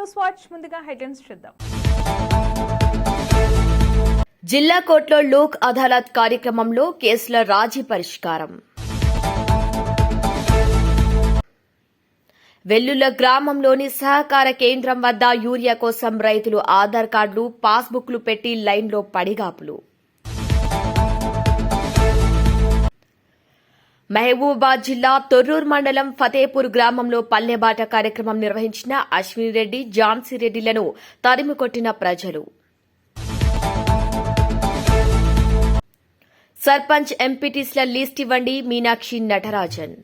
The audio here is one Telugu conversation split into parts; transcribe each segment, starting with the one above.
న్యూస్ వాచ్ ముందుగా హెడ్లైన్స్ చూద్దాం. జిల్లా కోర్టులో లోక్ అదాలత్ కార్యక్రమంలో కేసుల రాజీ పరిష్కారం. వెల్లుల గ్రామంలోని సహకార కేంద్రం వద్ద యూరియా కోసం రైతులు ఆధార్ కార్డులు పాస్బుక్లు పెట్టి లైన్లో పడిగాపులు. మహబూబాబాద్ జిల్లా తొర్రూరు మండలం ఫతేపూర్ గ్రామంలో పల్లెబాట కార్యక్రమం నిర్వహించిన అశ్విని రెడ్డి జాన్సీ రెడ్డిలను తరిమి కొట్టిన ప్రజలు. సర్పంచ్ ఎంపీటీస్ల లిస్ట్ ఇవ్వండి మీనాక్షి నటరాజన్.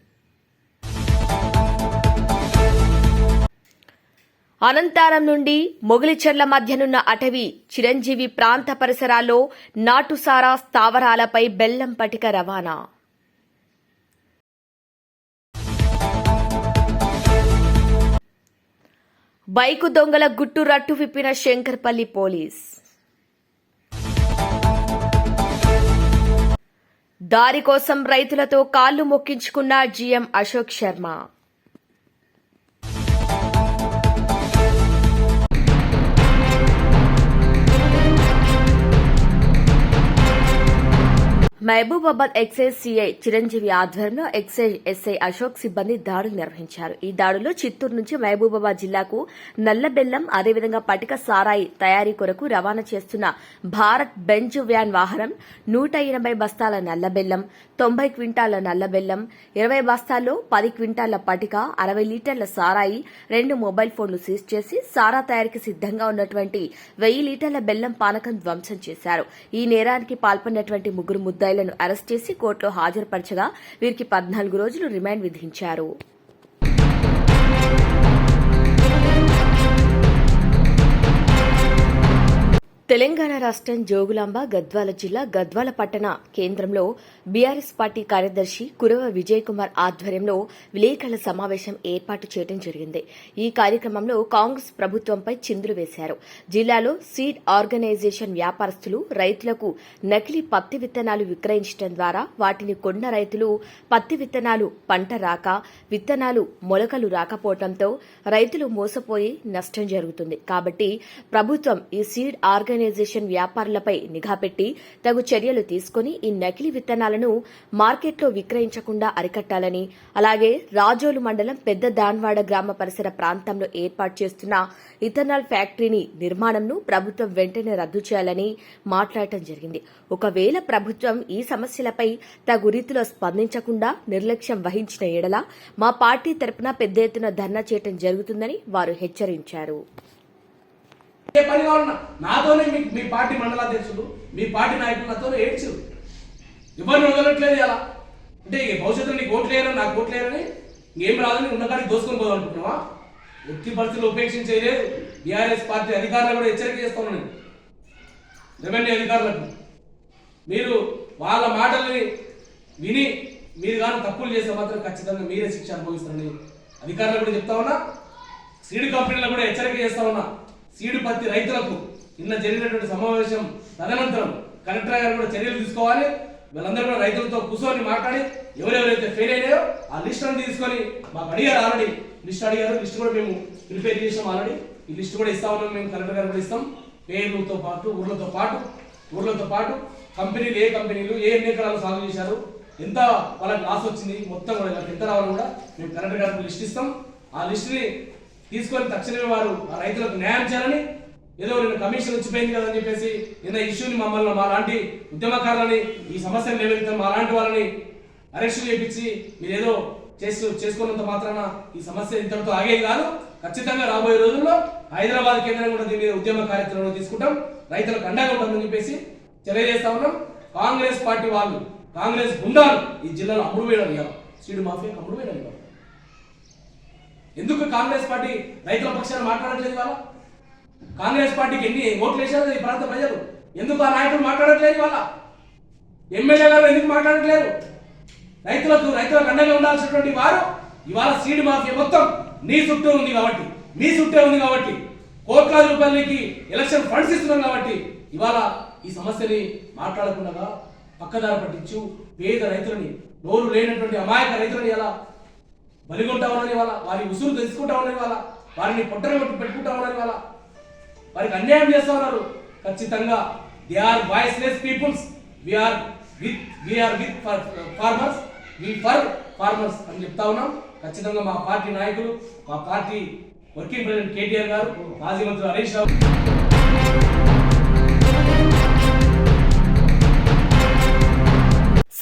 అనంతారం నుండి మొగిలిచెర్ల మధ్యనున్న అటవీ చిరంజీవి ప్రాంత పరిసరాల్లో నాటుసారా స్థావరాలపై బెల్లం పటిక రవాణా. బైకు దొంగల గుట్టు రట్టు విప్పిన శంకర్పల్లి పోలీస్. దారి కోసం రైతులతో కాళ్ళు మొక్కించుకున్న GM Ashok Sharma. Mahabubabad excise CI Chiranjeevi ఆధ్వర్యంలో ఎక్సైజ్ ఎస్ఐ అశోక్ సిబ్బంది దాడులు నిర్వహించారు. ఈ దాడుల్లో చిత్తూరు నుంచి మహబూబాబాద్ జిల్లాకు నల్లబెల్లం అదేవిధంగా పటిక సారాయి తయారీ కొరకు రవాణా చేస్తున్న భారత్ బెంజ్ వ్యాన్ వాహనం నూట ఎనభై బస్తాల నల్లబెల్లం తొంభై క్వింటాల నల్లబెల్లం ఇరవై బస్తాల్లో పది క్వింటాల పటిక అరవై లీటర్ల సారాయి రెండు మొబైల్ ఫోన్లు సీజ్ చేసి సారా తయారీకి సిద్దంగా ఉన్నటువంటి వెయ్యి లీటర్ల బెల్లం పానకం ధ్వంసం చేశారు. ఈ నేరానికి పాల్పడినటువంటి ముగ్గురు ముద్దాయిలను అరెస్ట్ చేసి కోర్టులో హాజరుపరచగా వీరికి పద్నాలుగు రోజులు రిమాండ్ విధించారు. తెలంగాణ రాష్ట్రం జోగులాంబ గద్వాల జిల్లా గద్వాల పట్టణ కేంద్రంలో బీఆర్ఎస్ పార్టీ కార్యదర్శి కురవ విజయ్ కుమార్ ఆధ్వర్యంలో విలేకరుల సమావేశం ఏర్పాటు చేయడం జరిగింది. ఈ కార్యక్రమంలో కాంగ్రెస్ ప్రభుత్వంపై చిందులు వేశారు. జిల్లాలో సీడ్ ఆర్గనైజేషన్ వ్యాపారస్తులు రైతులకు నకిలీ పత్తి విత్తనాలు విక్రయించడం ద్వారా వాటిని కొన్న రైతులు పత్తి విత్తనాలు పంట రాక విత్తనాలు మొలకలు రాకపోవడంతో రైతులు మోసపోయి నష్టం జరుగుతుంది. కాబట్టి ప్రభుత్వం ఈ సీడ్ ఆర్గనైజేషన్ ఆర్గనైజేషన్ వ్యాపారులపై నిఘా పెట్టి తగు చర్యలు తీసుకుని ఈ నకిలీ విత్తనాలను మార్కెట్లో విక్రయించకుండా అరికట్టాలని అలాగే రాజోలు మండలం పెద్ద దాన్వాడ గ్రామ పరిసర ప్రాంతంలో ఏర్పాటు చేస్తున్న ఇథనాల్ ఫ్యాక్టరీని నిర్మాణంను ప్రభుత్వం వెంటనే రద్దు చేయాలని మాట్లాడటం జరిగింది. ఒకవేళ ప్రభుత్వం ఈ సమస్యలపై తగు రీతిలో స్పందించకుండా నిర్లక్ష్యం వహించిన ఎడల మా పార్టీ తరపున పెద్ద ఎత్తున ధర్నా చేయడం జరుగుతుందని వారు హెచ్చరించారు. ఏ పని కావాలన్నా నాతోనే మీకు మీ పార్టీ మండలాధ్యక్షులు మీ పార్టీ నాయకులు నాతోనే ఏడ్చు. ఎవరిని వదలట్లేదు ఎలా అంటే భవిష్యత్తులో నీకు ఓట్లు లేరని నాకు ఓట్లు లేరని ఇంకేం రాదని ఉన్నకాడికి దోసుకొని పోదాం ఎట్టి పరిస్థితులు ఉపేక్షించేయలేదు బీఆర్ఎస్ పార్టీ అధికారులు కూడా హెచ్చరిక చేస్తాను నేను. రెవెన్యూ అధికారులకు. మీరు వాళ్ళ మాటల్ని విని మీరు కానీ తప్పులు చేస్తే మాత్రం ఖచ్చితంగా మీరే శిక్ష అనుభవిస్తారని అధికారులు కూడా చెప్తా ఉన్నా. సీడ్ కంపెనీలకు కూడా హెచ్చరిక చేస్తా ఉన్నా. సీడు పత్తి రైతులకు నిన్న జరిగినటువంటి సమావేశం తదనంతరం కలెక్టర్ గారు కూడా చర్యలు తీసుకోవాలి. వీళ్ళందరూ కూడా రైతులతో కూర్చొని మాట్లాడి ఎవరెవరైతే ఫెయిల్ అయినాయో ఆ లిస్ట్ అని తీసుకొని మాకు అడిగారు ఆల్రెడీ. లిస్ట్ అడిగారు లిస్ట్ కూడా మేము ప్రిపేర్ చేసాం ఆల్రెడీ. ఈ లిస్ట్ కూడా ఇస్తా ఉన్నాం మేము కలెక్టర్ గారు కూడా ఇస్తాం. పేర్లతో పాటు ఊర్లతో పాటు ఊర్లతో పాటు కంపెనీలు ఏ కంపెనీలు ఏ ఎన్ని ఎకరాలు సాగు చేశారు ఎంత వాళ్ళకి లాస్ వచ్చింది మొత్తం కూడా ఎంత రావాలో కూడా మేము కలెక్టర్ గారికి లిస్ట్ ఇస్తాం. ఆ లిస్ట్ని తీసుకొని తక్షణమే వారు ఆ రైతులకు న్యాయం చేయాలని ఏదో నిన్న కమిషన్ వచ్చిపోయింది కదా అని చెప్పేసి నిన్న ఇష్యూని మమ్మల్ని మా లాంటి ఉద్యమకారులని ఈ సమస్యను నివేదితం మా లాంటి వాళ్ళని అరెస్ట్ చేయించి మీరేదో చేస్తూ చేసు చేసుకున్నంత మాత్రాన ఈ సమస్య ఇంతటితో ఆగేది కాదు. ఖచ్చితంగా రాబోయే రోజుల్లో హైదరాబాద్ కేంద్రం కూడా దీని మీద ఉద్యమ కార్యక్రమం తీసుకుంటాం. రైతులకు అండగా ఉంటుందని చెప్పేసి తెలియజేస్తా ఉన్నాం. కాంగ్రెస్ పార్టీ వాళ్ళు కాంగ్రెస్ గుండాలు ఈ జిల్లాలో అమ్ముడు వేయడం ఇవ్వాలి సీడు మాఫియా అమ్ముడు వేయడం ఎందుకు కాంగ్రెస్ పార్టీ రైతుల పక్షాన మాట్లాడట్లేదు వాళ్ళ కాంగ్రెస్ పార్టీకి ఎన్ని ఓట్లు వేశారు ఈ ప్రాంత ప్రజలు? ఎందుకు ఆ నాయకులు మాట్లాడట్లేదు వాళ్ళ ఎమ్మెల్యే గారు ఎందుకు మాట్లాడట్లేదు? రైతులకు రైతులకు అండగా ఉండాల్సినటువంటి వారు ఇవాళ సీడ్ మాఫియా మొత్తం నీ చుట్టూ ఉంది కాబట్టి మీ చుట్టే ఉంది కాబట్టి కోట్లాది రూపాయలకి ఎలక్షన్ ఫండ్స్ ఇస్తున్నాం కాబట్టి ఇవాళ ఈ సమస్యని మాట్లాడకుండా పక్కదారి పట్టించు పేద రైతులని నోరు లేనటువంటి అమాయక రైతులని ఎలా బలిగొంటా ఉన్నది వల్ల వారి ఉసురు తెలుసుకుంటా ఉన్నది వల్ల వారిని పొట్టలు పెట్టుకుంటా ఉన్నారు ఇవాళ. వారికి అన్యాయం చేస్తా ఉన్నారు. ఖచ్చితంగా they are voiceless peoples we're with we're with farmers we for farmers అని చెప్తా ఉన్నాం. ఖచ్చితంగా మా పార్టీ నాయకులు మా పార్టీ వర్కింగ్ ప్రెసిడెంట్ కేటీఆర్ గారు మాజీ మంత్రి హరీష్ రావు.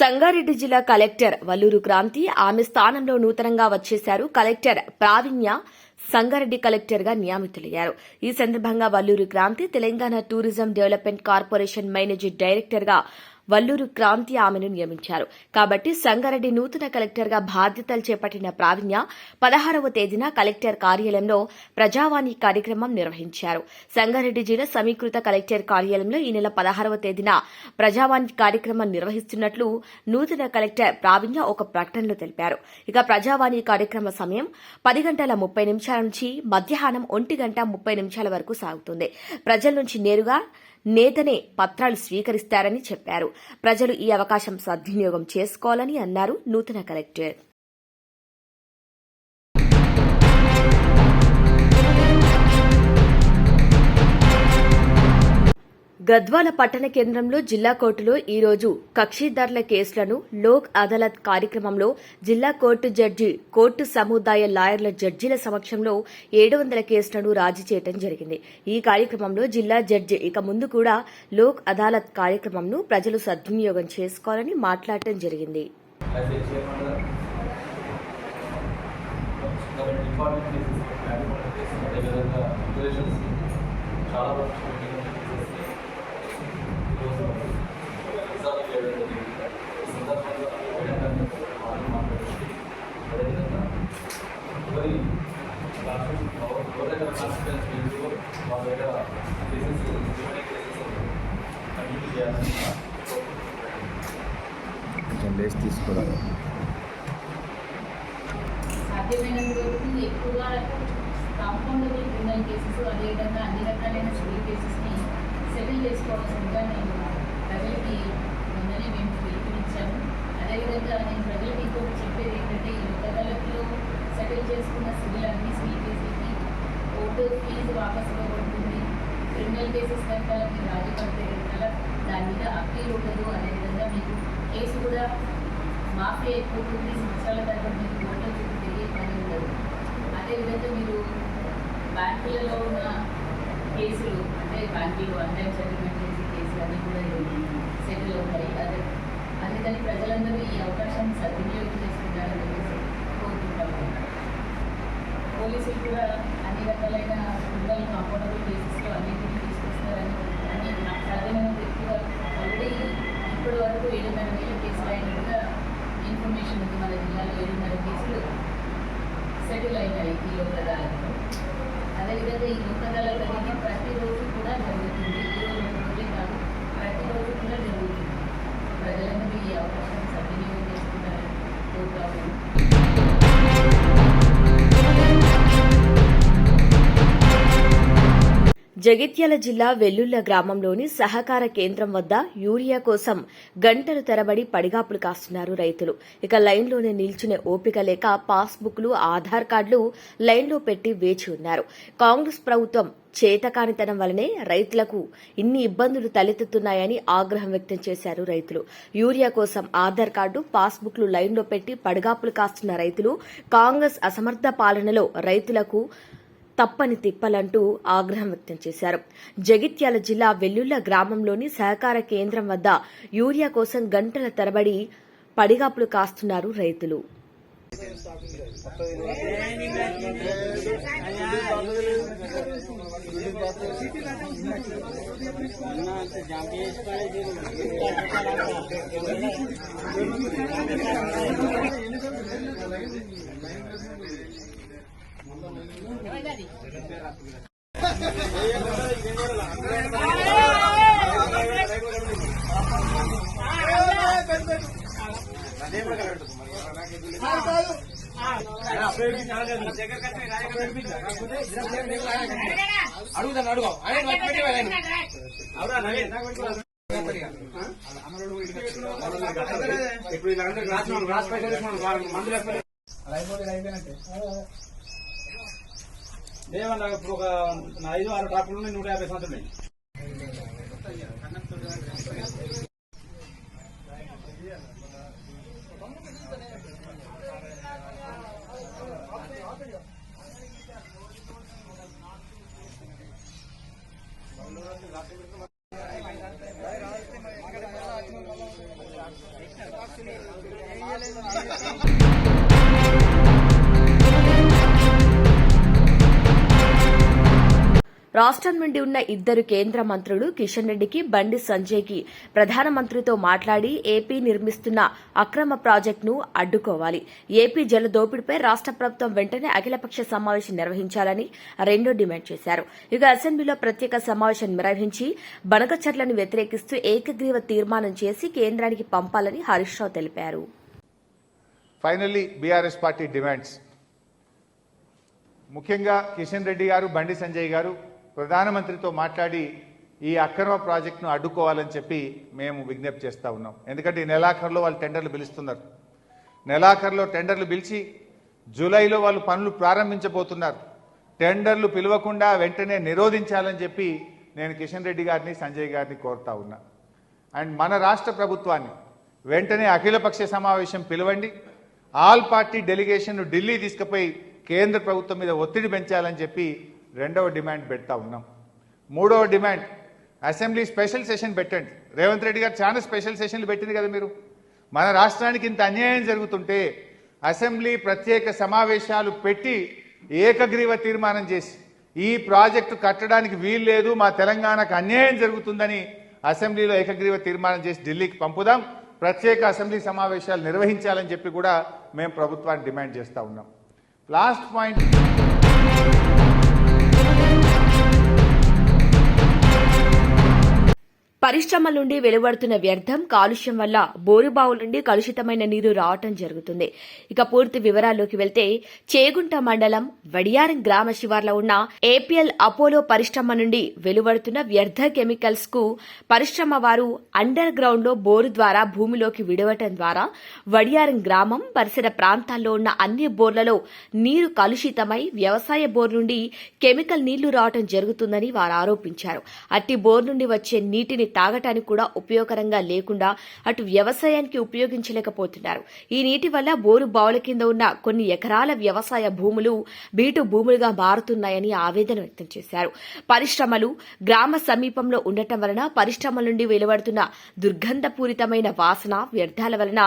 సంగారెడ్డి జిల్లా కలెక్టర్ వల్లూరు క్రాంతి ఆమె స్థానంలో నూతనంగా వచ్చేశారు. కలెక్టర్ ప్రావీణ్య సంగారెడ్డి కలెక్టర్గా నియమితులయ్యారు. ఈ సందర్భంగా Valluru Kranthi Telangana tourism development corporation manager డైరెక్టర్గా వల్లూరు క్రాంతి ఆమెను నియమించారు. కాబట్టి సంగారెడ్డి నూతన కలెక్టర్గా బాధ్యతలు చేపట్టిన ప్రావీణ్య పదహారవ తేదీన కలెక్టర్ కార్యాలయంలో ప్రజావాణి కార్యక్రమం నిర్వహించారు. సంగారెడ్డి జిల్లా సమీకృత కలెక్టర్ కార్యాలయంలో ఈ నెల పదహారవ తేదీన ప్రజావాణి కార్యక్రమం నిర్వహిస్తున్నట్లు నూతన కలెక్టర్ ప్రావీణ్య ఒక ప్రకటనలో తెలిపారు. ఇక ప్రజావాణి కార్యక్రమ సమయం పది గంటల ముప్పై నిమిషాల నుంచి మధ్యాహ్నం ఒంటి గంట ముప్పై నిమిషాల వరకు సాగుతుంది. ప్రజల నుంచి నేరుగా నేతనే పత్రాలు స్వీకరిస్తారని చెప్పారు. ప్రజలు ఈ అవకాశం సద్వినియోగం చేసుకోవాలని అన్నారు నూతన కలెక్టర్. గద్వాల పట్టణ కేంద్రంలో జిల్లా కోర్టులో ఈ రోజు కక్షిదారుల కేసులను లోక్ అదాలత్ కార్యక్రమంలో జిల్లా కోర్టు జడ్జి కోర్టు సముదాయ లాయర్ల జడ్జీల సమక్షంలో ఏడు వందల కేసులను రాజీ చేయడం జరిగింది. ఈ కార్యక్రమంలో జిల్లా జడ్జి ఇక ముందు కూడా లోక్ అదాలత్ కార్యక్రమంను ప్రజలు సద్వినియోగం చేసుకోవాలని మాట్లాడటం జరిగింది. చాలా a chairman government important cases important cases అదేవిధంగా రిలేషన్స్ చాలా వరకు కేసెస్ ఈరోజు రిజాల్వ్ చేయడం జరిగింది ఈ సందర్భంగా ఏంటంటే వాళ్ళు మాట్లాడుతుంది అదేవిధంగా ఎవరి ఎవరి కాన్ఫిడెన్స్ మీరు వాళ్ళ దగ్గర కేసెస్ కేసెస్ కంటిన్యూ చేయాలని కొంచెం లేచి తీసుకోవాలి. సాధ్యమైనంత వరకు ఎక్కువగా కాంపౌండబుల్ క్రిమినల్ కేసెస్ అదేవిధంగా అన్ని రకాలైన సివిల్ కేసెస్ని సెటిల్ చేసుకోవాల్సిందిగా నేను ప్రజలకి మొన్ననే మేము పిలుపునిచ్చాము. అదేవిధంగా నేను ప్రజలకి ఇంకొకటి చెప్పేది ఏంటంటే ఈ ఒక్క సెటిల్ చేసుకున్న సివిల్ అన్ని సివిల్ కేసులకి కోర్టు ఫీజు వాపసు ఇవ్వబడుతుంది క్రిమినల్ కేసెస్ కనుక మీరు రాజీ పడితే కనుక దాని మీద అప్పీల్ ఉండదు. అనే విధంగా మీకు కేసు కూడా మాఫీ అయిపోతుంది. సంవత్సరాల తర్వాత మీకు కోర్టు చుట్టూ తిరిగే పని ఉండదు. అదేవిధంగా మీరు బ్యాంకులలో ఉన్న కేసులు అంటే బ్యాంకులు అంటే సెటిల్మెంట్ చేసే కేసులు అన్నీ కూడా సెటిల్ అవుతాయి. జగిత్యాల జిల్లా వెల్లుల్ల గ్రామంలోని సహకార కేంద్రం వద్ద యూరియా కోసం గంటలు తరబడి పడిగాపులు కాస్తున్నారు రైతులు. ఇక లైన్లోనే నిల్చునే ఓపిక లేక పాస్బుక్లు ఆధార్ కార్డులు లైన్లో పెట్టి వేచి ఉన్నారు. కాంగ్రెస్ ప్రభుత్వం చేతకానితనం వలనే రైతులకు ఇన్ని ఇబ్బందులు తలెత్తుతున్నాయని ఆగ్రహం వ్యక్తం చేశారు రైతులు. యూరియా కోసం ఆధార్ కార్డు పాస్బుక్లు లైన్లో పెట్టి పడిగాపులు కాస్తున్న రైతులు కాంగ్రెస్ అసమర్థ పాలనలో రైతులకు తప్పని తిప్పలంటూ ఆగ్రహం వ్యక్తం చేశారు. జగిత్యాల జిల్లా వెల్లుల్ల గ్రామంలోని సహకార కేంద్రం వద్ద యూరియా కోసం గంటల తరబడి పడిగాపులు కాస్తున్నారు రైతులు. అడుగుతాను అడుగు. ఇప్పుడు ఇలా రాసిన రాసి మందులు వేసుకొని ఏమన్నా ఇప్పుడు ఒక ఐదు ఆరు ట్రాక్టర్లు నూట యాభై సంవత్సరాలు రాష్ట్రం నుండి ఉన్న ఇద్దరు కేంద్ర మంత్రులు కిషన్ రెడ్డికి బండి సంజయ్కి ప్రధానమంత్రితో మాట్లాడి ఏపీ నిర్మిస్తున్న అక్రమ ప్రాజెక్టును అడ్డుకోవాలి. ఏపీ జల దోపిడీపై రాష్ట్ర ప్రభుత్వం వెంటనే అఖిలపక్ష సమావేశం నిర్వహించాలని రెండో డిమాండ్ చేశారు. ఇక అసెంబ్లీలో ప్రత్యేక సమావేశం నిర్వహించి బనకచర్లను వ్యతిరేకిస్తూ ఏకగ్రీవ తీర్మానం చేసి కేంద్రానికి పంపాలని హరీష్ రావు తెలిపారు. ఫైనల్లీ బీఆర్ఎస్ పార్టీ డిమాండ్స్ ముఖ్యంగా కిషన్ రెడ్డి గారు బండి సంజయ్ గారు ప్రధానమంత్రితో మాట్లాడి ఈ అక్రమ ప్రాజెక్టును అడ్డుకోవాలని చెప్పి మేము విజ్ఞప్తి చేస్తా ఉన్నాం. ఎందుకంటే ఈ నెలాఖరులో వాళ్ళు టెండర్లు పిలుస్తున్నారు. నెలాఖరులో టెండర్లు పిలిచి జూలైలో వాళ్ళు పనులు ప్రారంభించబోతున్నారు. టెండర్లు పిలవకుండా వెంటనే నిరోధించాలని చెప్పి నేను కిషన్ రెడ్డి గారిని సంజయ్ గారిని కోరుతా ఉన్నా. అండ్ మన రాష్ట్ర ప్రభుత్వాన్ని వెంటనే అఖిలపక్ష సమావేశం పిలవండి. ఆల్ పార్టీ డెలిగేషన్ ఢిల్లీ తీసుకుపోయి కేంద్ర ప్రభుత్వం మీద ఒత్తిడి పెంచాలని చెప్పి రెండవ డిమాండ్ పెడతా ఉన్నాం. మూడవ డిమాండ్ అసెంబ్లీ స్పెషల్ సెషన్ పెట్టండి. రేవంత్ రెడ్డి గారు చాలా స్పెషల్ సెషన్లు పెట్టింది కదా మీరు. మన రాష్ట్రానికి ఇంత అన్యాయం జరుగుతుంటే అసెంబ్లీ ప్రత్యేక సమావేశాలు పెట్టి ఏకగ్రీవ తీర్మానం చేసి ఈ ప్రాజెక్టు కట్టడానికి వీలు లేదు మా తెలంగాణకు అన్యాయం జరుగుతుందని అసెంబ్లీలో ఏకగ్రీవ తీర్మానం చేసి ఢిల్లీకి పంపుదాం. ప్రత్యేక అసెంబ్లీ సమావేశాలు నిర్వహించాలని చెప్పి కూడా మేము ప్రభుత్వాన్ని డిమాండ్ చేస్తూ ఉన్నాం. Last point. పరిశ్రమల నుండి వెలువడుతున్న వ్యర్థం కాలుష్యం వల్ల బోరుబావుల నుండి కలుషితమైన నీరు రావటం జరుగుతుంది. ఇక పూర్తి వివరాల్లోకి వెళ్తే చేగుంట మండలం వడియారం గ్రామ శివార్లో ఉన్న ఏపీఎల్ అపోలో పరిశ్రమ నుండి వెలువడుతున్న వ్యర్థ కెమికల్స్కు పరిశ్రమ వారు అండర్ గ్రౌండ్లో బోరు ద్వారా భూమిలోకి విడవటం ద్వారా వడియారం గ్రామం పరిసర ప్రాంతాల్లో ఉన్న అన్ని బోర్లలో నీరు కలుషితమై వ్యవసాయ బోర్ నుండి కెమికల్ నీళ్ళు రావటం జరుగుతుందని వారు ఆరోపించారు. అట్టి బోర్ నుండి వచ్చే నీటిని తాగటానికి కూడా ఉపయోగకరంగా లేకుండా అటు వ్యవసాయానికి ఉపయోగించలేకపోతున్నారు. ఈ నీటి వల్ల బోరు బావుల కింద ఉన్న కొన్ని ఎకరాల వ్యవసాయ భూములు బీటు భూములుగా మారుతున్నాయని ఆవేదన వ్యక్తం చేశారు. పరిశ్రమలు గ్రామ సమీపంలో ఉండటం వలన పరిశ్రమల నుండి వెలువడుతున్న దుర్గంధపూరితమైన వాసన వ్యర్థాల వలన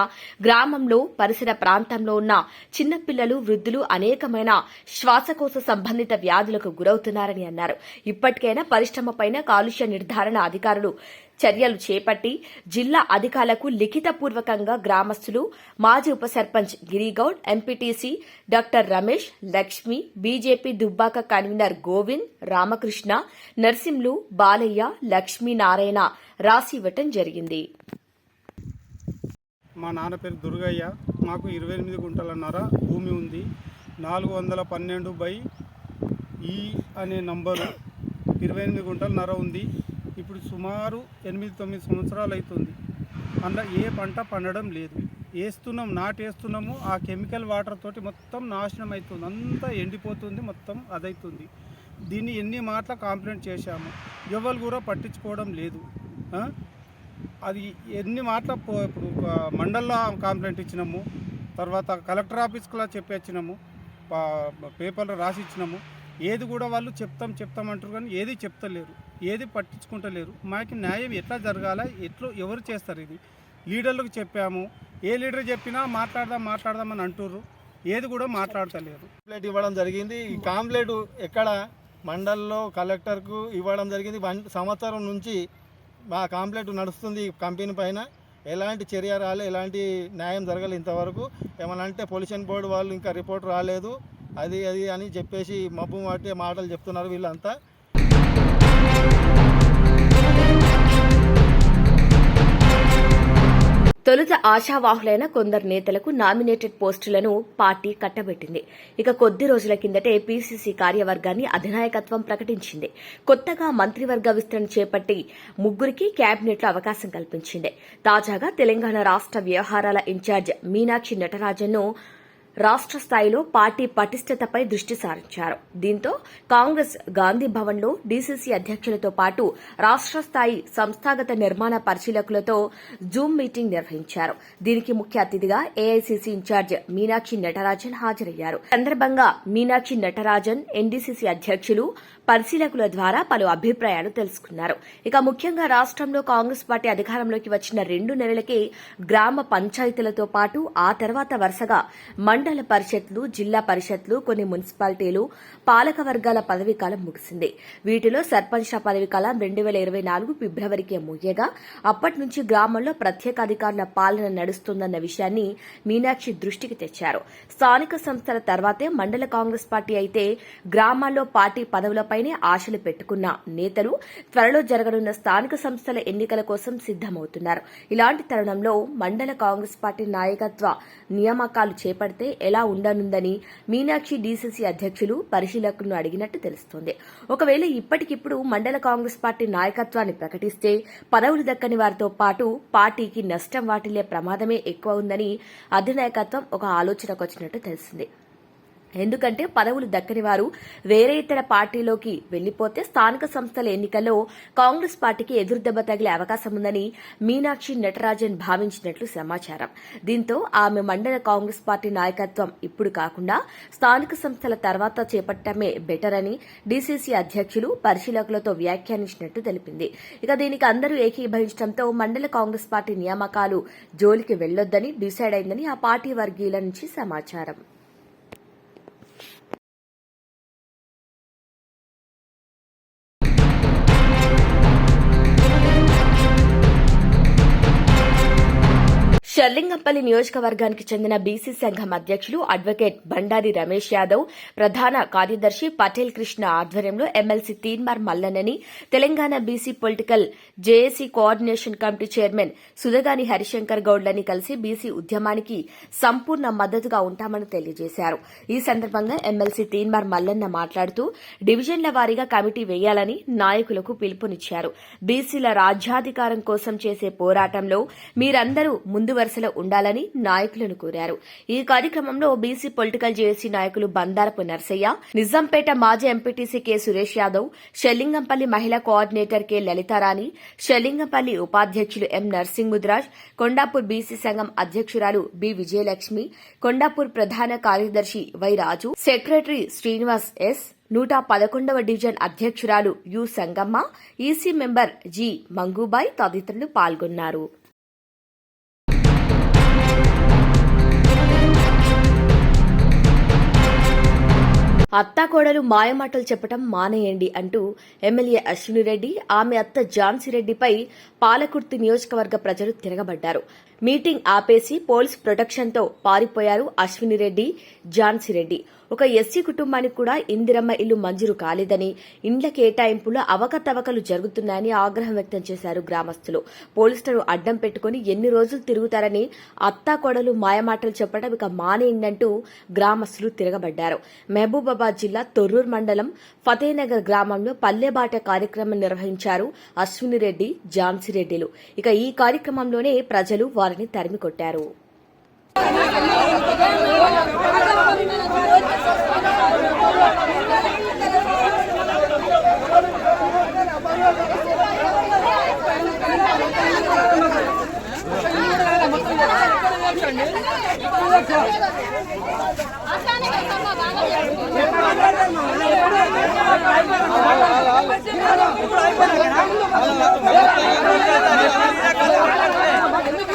గ్రామంలో పరిసర ప్రాంతంలో ఉన్న చిన్నపిల్లలు వృద్ధులు అనేకమైన శ్వాసకోశ సంబంధిత వ్యాధులకు గురవుతున్నారని అన్నారు. ఇప్పటికైనా పరిశ్రమ పైన కాలుష్య నిర్ధారణ అధికారులు చర్యలు చేపట్టి జిల్లా అధికారులకు లిఖితపూర్వకంగా గ్రామస్తులు మాజీ ఉప sarpanch Girigoud MPTC doctor Ramesh Lakshmi BJP Dubbaka convener Govind Ramakrishna Narsimlu Balaiah Lakshminarayana రాసివ్వటం జరిగింది. మా నాన్న పేరు దుర్గయ్య. మాకు ఇరవై ఎనిమిది గుంటలన్నర భూమి ఉంది. నాలుగు వందల పన్నెండు బై ఈ అనే నంబరు ఇరవై ఎనిమిది గుంటలన్నర ఉంది. ఇప్పుడు సుమారు ఎనిమిది తొమ్మిది సంవత్సరాలు అవుతుంది అందులో ఏ పంట పండడం లేదు. వేస్తున్నాం నాటు వేస్తున్నాము ఆ కెమికల్ వాటర్ తోటి మొత్తం నాశనం అవుతుంది అంతా ఎండిపోతుంది మొత్తం అదవుతుంది దీన్ని ఎన్ని మాటల కాంప్లైంట్ చేశాము. ఎవరు కూడా పట్టించుకోవడం లేదు. అది ఎన్ని మాటల ఇప్పుడు మండల్లో కాంప్లైంట్ ఇచ్చినాము. తర్వాత కలెక్టర్ ఆఫీస్కి చెప్పేచ్చినాము పేపర్లో రాసి ఇచ్చినాము. ఏది కూడా వాళ్ళు చెప్తాం చెప్తాం అంటారు కానీ ఏది చెప్తలేరు. ఏది పట్టించుకుంటలేరు. మాకు న్యాయం ఎట్లా జరగాల? ఎట్లా ఎవరు చేస్తారు ఇది? లీడర్లకు చెప్పాము. ఏ లీడర్ చెప్పినా మాట్లాడదాం మాట్లాడదాం అని అంటుర్రు. ఏది కూడా మాట్లాడతలేరు. కంప్లైంట్ ఇవ్వడం జరిగింది. ఈ కాంప్లైంట్ ఎక్కడ? మండల్లో కలెక్టర్కు ఇవ్వడం జరిగింది. వన్ సంవత్సరం నుంచి మా కాంప్లైంట్ నడుస్తుంది ఈ కంపెనీ పైన. ఎలాంటి చర్య రాలే ఎలాంటి న్యాయం జరగలేదు ఇంతవరకు. ఏమన్నా అంటే పొల్యూషన్ బోర్డు వాళ్ళు ఇంకా రిపోర్ట్ రాలేదు. అది అది అని చెప్పేసి మబ్బు మాటే మాటలు చెప్తున్నారు వీళ్ళంతా. తొలుత ఆశావాహులైన కొందరు నేతలకు నామినేటెడ్ పోస్టులను పార్టీ కట్టబెట్టింది. ఇక కొద్ది రోజుల కిందటే పీసీసీ కార్యవర్గాన్ని అధినాయకత్వం ప్రకటించింది. కొత్తగా మంత్రివర్గ విస్తరణ చేపట్టి ముగ్గురికి కేబినెట్లో అవకాశం కల్పించింది. తాజాగా తెలంగాణ రాష్ట్ర వ్యవహారాల ఇన్ఛార్జ్ మీనాక్షి నటరాజన్ను రాష్ట్ర స్థాయిలో పార్టీ పటిష్టతపై దృష్టి సారించారు. దీంతో కాంగ్రెస్ గాంధీ భవన్లో డీసీసీ అధ్యక్షులతో పాటు రాష్ట్ర స్థాయి సంస్థాగత నిర్మాణ పరిశీలకులతో జూమ్ మీటింగ్ నిర్వహించారు. దీనికి ముఖ్య అతిథిగా ఏఐసీసీ ఇన్ఛార్జ్ మీనాక్షి నటరాజన్ హాజరయ్యారు. సందర్భంగా మీనాక్షి నటరాజన్ ఎన్డీసీసీ అధ్యక్షులు పరిశీలకుల ద్వారా పలు అభిప్రాయాలు తెలుసుకున్నారు. ఇక ముఖ్యంగా రాష్ట్రంలో కాంగ్రెస్ పార్టీ అధికారంలోకి వచ్చిన రెండు నెలలకే గ్రామ పంచాయతీలతో పాటు ఆ తర్వాత వరుసగా మండల పరిషత్లు జిల్లా పరిషత్లు కొన్ని మున్సిపాలిటీలు పాలక వర్గాల పదవీ కాలం ముగిసింది. వీటిలో సర్పంచ్ల పదవీకాలం రెండు వేల ఇరవై నాలుగు ఫిబ్రవరికి ముగియగా అప్పటి నుంచి గ్రామంలో ప్రత్యేక అధికారుల పాలన నడుస్తుందన్న విషయాన్ని మీనాక్షి దృష్టికి తెచ్చారు. స్థానిక సంస్థల తర్వాతే మండల కాంగ్రెస్ పార్టీ అయితే గ్రామాల్లో పార్టీ పదవులపైనే ఆశలు పెట్టుకున్న నేతలు త్వరలో జరగనున్న స్థానిక సంస్థల ఎన్నికల కోసం సిద్దమవుతున్నారు ఇలాంటి తరుణంలో మండల కాంగ్రెస్ పార్టీ నాయకత్వ నియామకాలు చేపడితే ఎలా ఉండనుందని మీనాక్షి డీసీసీ అధ్యక్షులు పరిశీలకులను అడిగినట్టు తెలుస్తోంది. ఒకవేళ ఇప్పటికిప్పుడు మండల కాంగ్రెస్ పార్టీ నాయకత్వాన్ని ప్రకటిస్తే పదవులు దక్కని వారితో పాటు పార్టీకి నష్టం వాటిల్లే ప్రమాదమే ఎక్కువ ఉందని అధినాయకత్వం ఒక ఆలోచనకు వచ్చినట్టు తెలిసింది. ఎందుకంటే పదవులు దక్కని వారు వేరే ఇతర పార్టీలోకి వెళ్ళిపోతే స్థానిక సంస్థల ఎన్నికల్లో కాంగ్రెస్ పార్టీకి ఎదురుదెబ్బ తగిలే అవకాశం ఉందని మీనాక్షి నటరాజన్ భావించినట్లు సమాచారం. దీంతో ఆమె మండల కాంగ్రెస్ పార్టీ నాయకత్వం ఇప్పుడు కాకుండా స్థానిక సంస్థల తర్వాత చేపట్టమే బెటర్ అని డీసీసీ అధ్యక్షులు పరిశీలకులతో వ్యాఖ్యానించినట్టు తెలిపింది. ఇక దీనికి అందరూ ఏకీభవించడంతో మండల కాంగ్రెస్ పార్టీ నియామకాలు జోలికి వెళ్ళొద్దని డిసైడ్ అయిందని ఆ పార్టీ వర్గీయుల నుంచి సమాచారం. షర్లింగంపల్లి నియోజకవర్గానికి చెందిన బీసీ సంఘం అధ్యక్షులు అడ్వకేట్ బండారి రమేష్ యాదవ్ ప్రధాన కార్యదర్శి పటేల్ కృష్ణ ఆధ్వర్యంలో MLC Teenmar మల్లన్నని Telangana BC political JAC coordination committee chairman Sudhagani Harishankar గౌడ్లని కలిసి బీసీ ఉద్యమానికి సంపూర్ణ మద్దతుగా ఉంటామని తెలియజేశారు. ఈ సందర్భంగా ఎమ్మెల్సీ తీన్మార్ మల్లన్న మాట్లాడుతూ డివిజన్ల వారీగా కమిటీ వేయాలని నాయకులకు పిలుపునిచ్చారు. బీసీల రాజ్యాధికారం కోసం చేసే పోరాటంలో మీరందరూ ముందు వరుసలో ఉండాలని నాయకులను కోరారు. ఈ కార్యక్రమంలో బీసీ పొలిటికల్ జేఏసీ నాయకులు బందారపు నర్సయ్య నిజాంపేట మాజీ ఎంపీటీసీ కె సురేష్ యాదవ్ షెల్లింగంపల్లి మహిళా కోఆర్డినేటర్ కె లలితారాణి షెల్లింగంపల్లి ఉపాధ్యక్షులు ఎం నర్సింగుద్రాజ్ కొండాపూర్ బీసీ సంఘం అధ్యక్షురాలు బి విజయలక్ష్మి కొండాపూర్ ప్రధాన కార్యదర్శి Y Raju secretary Srinivas S నూట పదకొండవ డివిజన్ అధ్యక్షురాలు U Sangamma EC member G Mangubai తదితరులు పాల్గొన్నారు. అత్తాకోడలు మాయమాటలు చెప్పటం మానేయండి అంటూ ఎమ్మెల్యే అశ్విని రెడ్డి ఆమె అత్త ఝాన్సీరెడ్డిపై పాలకుర్తి నియోజకవర్గ ప్రజలు తిరగబడ్డారు. మీటింగ్ ఆపేసి పోలీస్ ప్రొటెక్షన్తో పారిపోయారు అశ్వినిరెడ్డి ఝాన్సీరెడ్డి. ఒక ఎస్సీ కుటుంబానికి కూడా ఇందిరమ్మ ఇల్లు మంజూరు కాలేదని ఇండ్ల కేటాయింపులో అవకతవకలు జరుగుతున్నాయని ఆగ్రహం వ్యక్తం చేశారు గ్రామస్తులు. పోలీసులను అడ్డం పెట్టుకుని ఎన్ని రోజులు తిరుగుతారని అత్తాకోడలు మాయమాటలు చెప్పడం ఇక మానేయండంటూ గ్రామస్తులు తిరగబడ్డారు. మహబూబాబాద్ జిల్లా తొర్రూరు మండలం ఫతేనగర్ గ్రామంలో పల్లెబాట కార్యక్రమం నిర్వహించారు అశ్వినిరెడ్డి ఝాన్సీరెడ్డిలు. ఇక ఈ కార్యక్రమంలోనే ప్రజలు వారిని తరిమి కొట్టారు.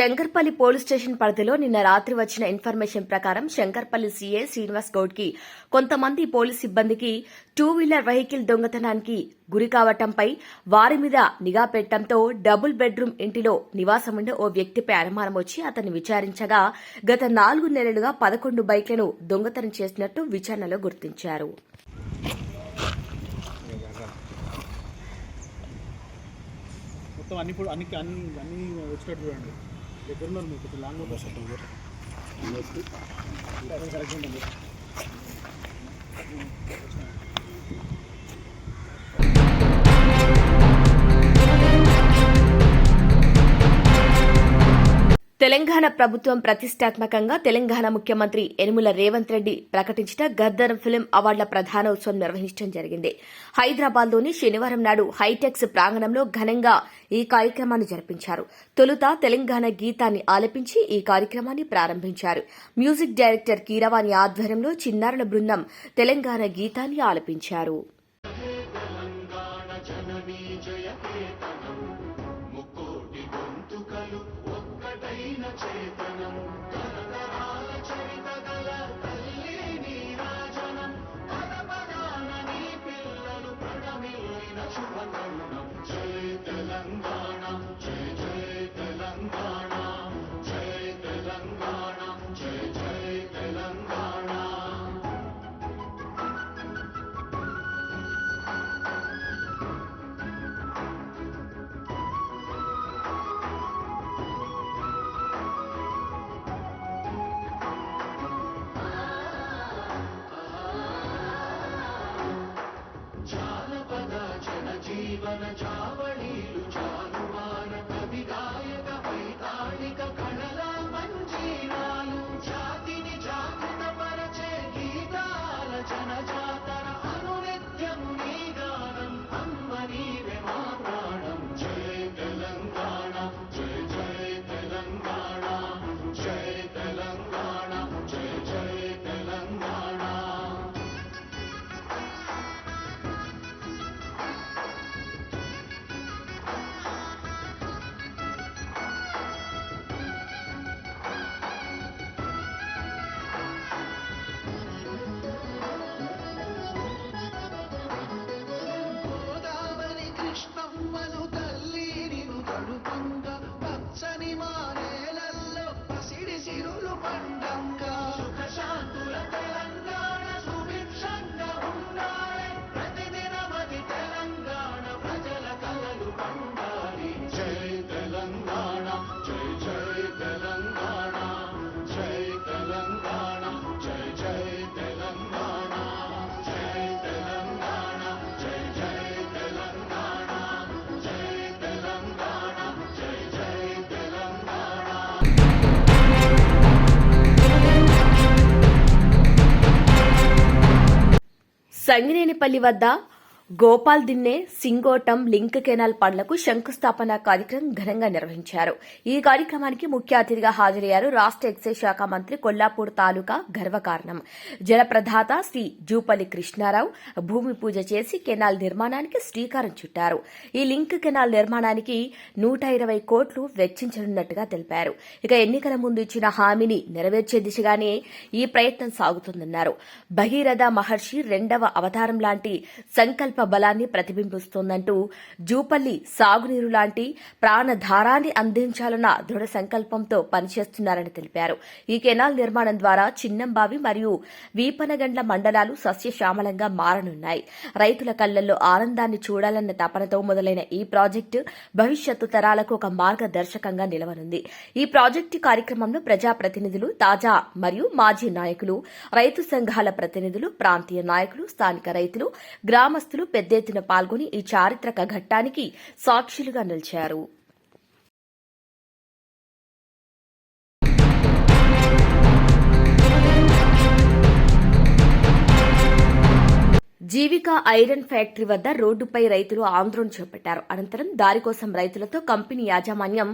శంకర్పల్లి పోలీస్ స్టేషన్ పరిధిలో నిన్న రాత్రి వచ్చిన ఇన్ఫర్మేషన్ ప్రకారం శంకర్పల్లి సీఏ శ్రీనివాస్ గౌడ్కి కొంతమంది పోలీస్ సిబ్బందికి టూ వీలర్ వెహికల్ దొంగతనానికి గురి కావటంపై వారి మీద నిఘా పెట్టడంతో డబుల్ బెడ్రూమ్ ఇంటిలో నివాసముండే ఓ వ్యక్తిపై అనుమానం వచ్చి అతన్ని విచారించగా గత నాలుగు నెలలుగా పదకొండు బైక్లను దొంగతనం చేసినట్టు విచారణలో గుర్తించారు. మొత్తం అన్ని అన్ని అన్ని అన్ని వచ్చినట్టు చూడండి. దగ్గర మీకు లాంగ్ కరెక్ట్ ఉంటుంది. తెలంగాణ ప్రభుత్వం ప్రతిష్టాత్మకంగా తెలంగాణ ముఖ్యమంత్రి యనుమల రేవంత్ రెడ్డి ప్రకటించిన గద్దర్ ఫిల్మ్ అవార్డుల ప్రధానోత్సవం నిర్వహించడం జరిగింది. హైదరాబాద్లోని శనివారం నాడు హైటెక్స్ ప్రాంగణంలో ఘనంగా ఈ కార్యక్రమాన్ని జరిపించారు. తొలుత తెలంగాణ గీతాన్ని ఆలపించి ఈ కార్యక్రమాన్ని ప్రారంభించారు. మ్యూజిక్ డైరెక్టర్ కీరవాణి ఆధ్వర్యంలో చిన్నారుల బృందం తెలంగాణ గీతాన్ని ఆలపించారు. సంగినేనిపల్లి వద్ద గోపాల్ దిన్నే సింగోటం లింక్ కెనాల్ పనులకు శంకుస్థాపన కార్యక్రమం ఘనంగా నిర్వహించారు. ఈ కార్యక్రమానికి ముఖ్య అతిథిగా హాజరయ్యారు రాష్ట ఎక్సైజ్ శాఖ మంత్రి కొల్లాపూర్ తాలూకా గర్వకారణం. జలప్రదాత శ్రీ జూపల్లి కృష్ణారావు భూమి పూజ చేసి కెనాల్ నిర్మాణానికి శ్రీకారం చుట్టారు. ఈ లింక్ కెనాల్ నిర్మాణానికి నూట ఇరవై కోట్లు వెచ్చించనున్నట్టుగా తెలిపారు. ఇక ఎన్నికల ముందు ఇచ్చిన హామీని నెరవేర్చే దిశగానే ఈ ప్రయత్నం సాగుతుందన్నారు. భగీరథ మహర్షి రెండవ అవతారం లాంటి సంకల్ప బలాన్ని ప్రతిబింబిస్తోందంటూ జూపల్లి సాగునీరు లాంటి ప్రాణధారాన్ని అందించాలన్న దృఢ సంకల్పంతో పనిచేస్తున్నారని తెలిపారు. ఈ కెనాల్ నిర్మాణం ద్వారా చిన్నంబావి మరియు వీపనగండ్ల మండలాలు సస్యశ్యామలంగా మారనున్నాయి. రైతుల కళ్ళల్లో ఆనందాన్ని చూడాలన్న తపనతో మొదలైన ఈ ప్రాజెక్టు భవిష్యత్తు తరాలకు ఒక మార్గదర్శకంగా నిలవనుంది. ఈ ప్రాజెక్టు కార్యక్రమంలో ప్రజాప్రతినిధులు తాజా మరియు మాజీ నాయకులు రైతు సంఘాల ప్రతినిధులు ప్రాంతీయ నాయకులు స్థానిక రైతులు గ్రామస్తులు పెద్ద ఎత్తున పాల్గొని ఈ చారిత్రక ఘట్టానికి సాక్షులుగా నిలిచారు. జీవిక ఐరన్ ఫ్యాక్టరీ వద్ద రోడ్డుపై రైతులు ఆందోళన చేపట్టారు. అనంతరం దారి కోసం రైతులతో కంపెనీ యాజమాన్యం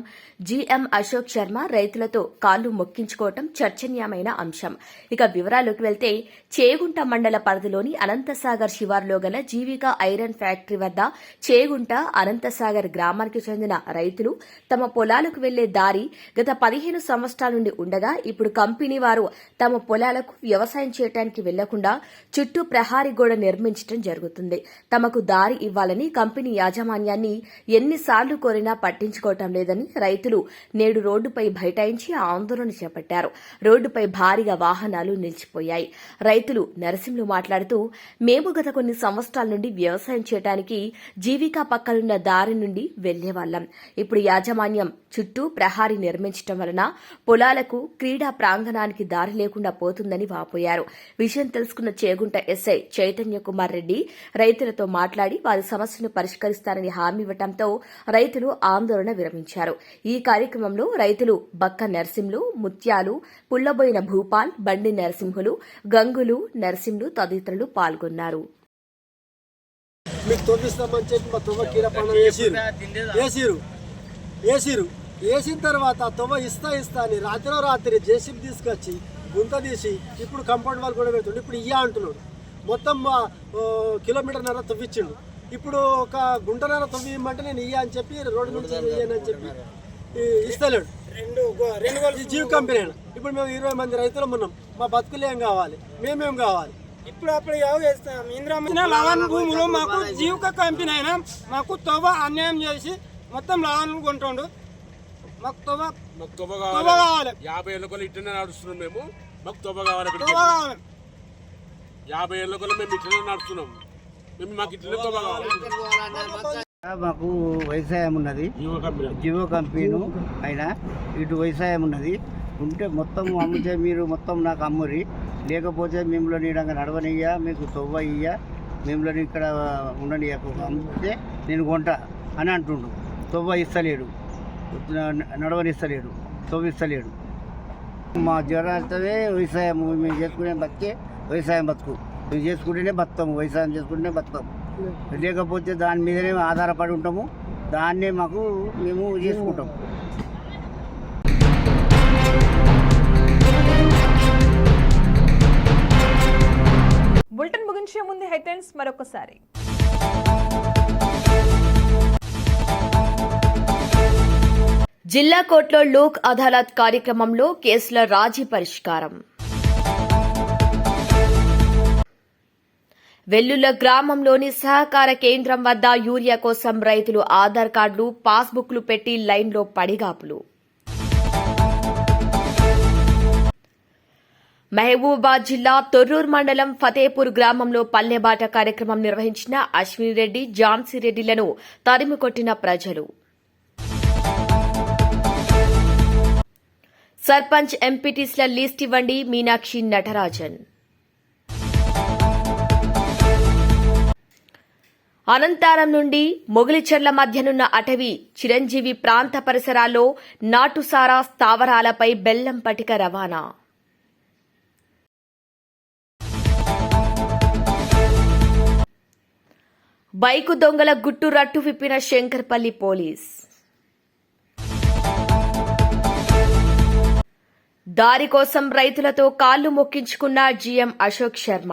జీఎం అశోక్ శర్మ రైతులతో కాళ్ళు మొక్కించుకోవటం చర్చనీయమైన అంశం. ఇక వివరాల్లోకి వెళ్తే చేగుంట మండల పరిధిలోని అనంతసాగర్ శివారులో గల జీవిక ఐరన్ ఫ్యాక్టరీ వద్ద చేగుంట అనంతసాగర్ గ్రామానికి చెందిన రైతులు తమ పొలాలకు వెళ్ళే దారి గత పదిహేను సంవత్సరాల నుండి ఉండగా ఇప్పుడు కంపెనీ వారు తమ పొలాలకు వ్యవసాయం చేయడానికి వెళ్ళకుండా చుట్టూ ప్రహారీ గోడ నిర్మించడం జరుగుతుంది. తమకు దారి ఇవ్వాలని కంపెనీ యాజమాన్యాన్ని ఎన్నిసార్లు కోరినా పట్టించుకోవటం లేదని రైతులు నేడు రోడ్డుపై బైఠాయించి ఆందోళన చేపట్టారు. రోడ్డుపై భారీగా వాహనాలు నిలిచిపోయాయి. రైతులు నరసింహులు మాట్లాడుతూ మేము గత కొన్ని సంవత్సరాల నుండి వ్యవసాయం చేయడానికి జీవికా పక్కనున్న దారి నుండి వెళ్ళేవాళ్ళం ఇప్పుడు యాజమాన్యం చుట్టూ ప్రహారీ నిర్మించడం వలన పొలాలకు క్రీడా ప్రాంగణానికి దారి లేకుండా పోతుందని వాపోయారు. విషయం తెలుసుకున్న చేగుంట ఎస్ఐ చైతన్య కుమార్ రెడ్డి రైతులతో మాట్లాడి వారి సమస్యను పరిష్కరిస్తారని హామీ ఇవ్వడంతో రైతులు ఆందోళన విరమించారు. ఈ కార్యక్రమంలో రైతులు బక్క నరసింహులు ముత్యాలు పుల్లబోయిన భూపాల్ బండి నరసింహులు గంగులు నరసింహులు తదితరులు పాల్గొన్నారు. మీకు తవ్విస్తామని చెప్పి మా తొవ్వ కీర వేసిరు. వేసిరు. వేసిరు. వేసిన తర్వాత తువ్వ ఇస్తా ఇస్తా అని రాత్రిలో రాత్రి జేసీబీ తీసుకొచ్చి గుంత తీసి ఇప్పుడు కంపౌండ్ వాళ్ళు కూడా పెడుతుండే ఇప్పుడు ఇయ్య అంటున్నాడు. మొత్తం కిలోమీటర్న్నర తవ్విచ్చిండు. ఇప్పుడు ఒక గుంటన్నర తవ్వి ఇమ్మంటే నేను ఇయ్య అని చెప్పి రోడ్డు నుంచి ఇయ్యనని చెప్పి ఇస్తలేడు. రెండు రెండు జీవ్ కంపెనీ అయినా. ఇప్పుడు మేము ఇరవై మంది రైతులు ఉన్నాం. మా బతుకులు ఏం కావాలి? మేమేం కావాలి? ఇప్పుడు అప్పుడు చేస్తాం ఇంద్రమ్మ లవన్ భూములు మాకు జీవిక కంపెనీ అయినా మాకు తొవ్వ అన్యాయం చేసి మొత్తం లవన్ కొంటుండు. మాకు తొవ్వ మాకు తొవ్వ తొవ్వ కావాలి. యాభై ఏళ్ళ కొలు ఇట్లనే నడుస్తున్నాం మేము. మాకు తొవ్వ కావాలి తొవ్వ కావాలి. యాభై ఏళ్ళ కొలు మేము ఇట్లనే నడుస్తున్నాం. మేము మాకు ఇట్లనే కావాలి మాకు వ్యవసాయం ఉన్నది. జియో కంపెనీ. అయినా ఇటు వ్యవసాయం ఉన్నది. ఉంటే మొత్తం అమ్మితే మీరు మొత్తం నాకు అమ్మురి. లేకపోతే మిమ్మల్ని నీడంగా నడవనియ్యా మీకు తొవ్వ ఇయ్య మిమ్మల్ని ఇక్కడ ఉండనియకు. అమ్మితే నేను కొంట అని అంటుండు. తొవ్వ ఇస్తలేడు. నడవనిస్తలేడు. తొవ్వ ఇస్తలేడు మా జ్వరాలతోనే వ్యవసాయం మేము చేసుకునే బతికే వ్యవసాయం బతుకు. మేము చేసుకుంటేనే బతాము వ్యవసాయం చేసుకుంటేనే బతాము లేకపోతే దాని మీదనే ఆధారపడి ఉంటాము. దాన్నే మాకు మేము చేసుకుంటాం బులెటిన్ ముగించే ముందు హెడ్లైన్స్ మరొకసారి. జిల్లా కోర్టులో లోక్ అదాలత్ కార్యక్రమంలో కేసుల రాజీ పరిష్కారం. వెల్లుల గ్రామంలోని సహకార కేంద్రం వద్ద యూరియా కోసం రైతులు ఆధార్ కార్డులు పాస్బుక్లు పెట్టి లైన్లో పడిగాపులు. మహబూబాబాద్ జిల్లా తొర్రూరు మండలం ఫతేపూర్ గ్రామంలో పల్లెబాట కార్యక్రమం నిర్వహించిన అశ్వినిరెడ్డి ఝాన్సీరెడ్డిలను తరిమి కొట్టిన ప్రజలు. సర్పంచ్ ఎంపీటీస్ల లిస్ట్ ఇవ్వండి మీనాక్షి నటరాజన్. అనంతారం నుండి మొగిలిచెర్ల మధ్యనున్న అటవీ చిరంజీవి ప్రాంత పరిసరాల్లో నాటుసారా స్థావరాలపై బెల్లం పటిక రవాణా. బైకు దొంగల గుట్టు రట్టు విప్పిన శంకర్పల్లి పోలీస్. దారి కోసం రైతులతో కాళ్ళు మొక్కించుకున్న జీఎం అశోక్ శర్మ.